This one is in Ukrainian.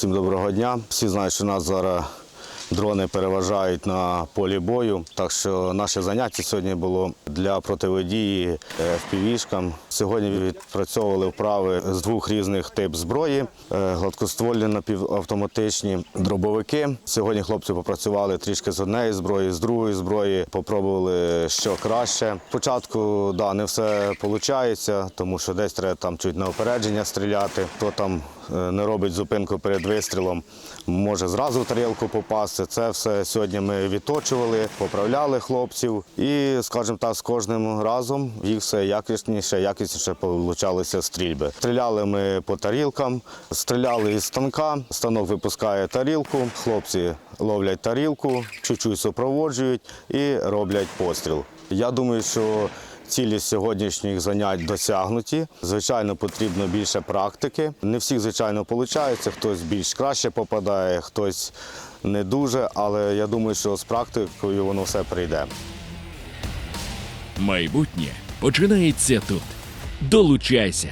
Всім доброго дня. Всі знають, що нас зараз дрони переважають на полі бою. Так що наше заняття сьогодні було для противодії впівішкам. Сьогодні відпрацьовували вправи з двох різних типів зброї: Е, гладкоствольні напівавтоматичні дробовики. Сьогодні хлопці попрацювали трішки з однієї зброї, з другої зброї, попробували що краще. Спочатку да, не все виходить, тому що десь треба там чуть на опередження стріляти. Хто там е, не робить зупинку перед вистрілом, може зразу в тарілку попасти. Це все сьогодні ми відточували, поправляли хлопців. І, скажімо так, з кожним разом їх все якісніше, якісніше получалися стрільби. Стріляли ми по тарілкам, стріляли із станка. Станок випускає тарілку, хлопці ловлять тарілку, чуть-чуть супроводжують і роблять постріл. Я думаю, що Цілі сьогоднішніх занять досягнуті. Звичайно, потрібно більше практики. Не всіх, звичайно, виходить. Хтось більш краще попадає, хтось не дуже. Але я думаю, що з практикою воно все прийде. Майбутнє починається тут. Долучайся!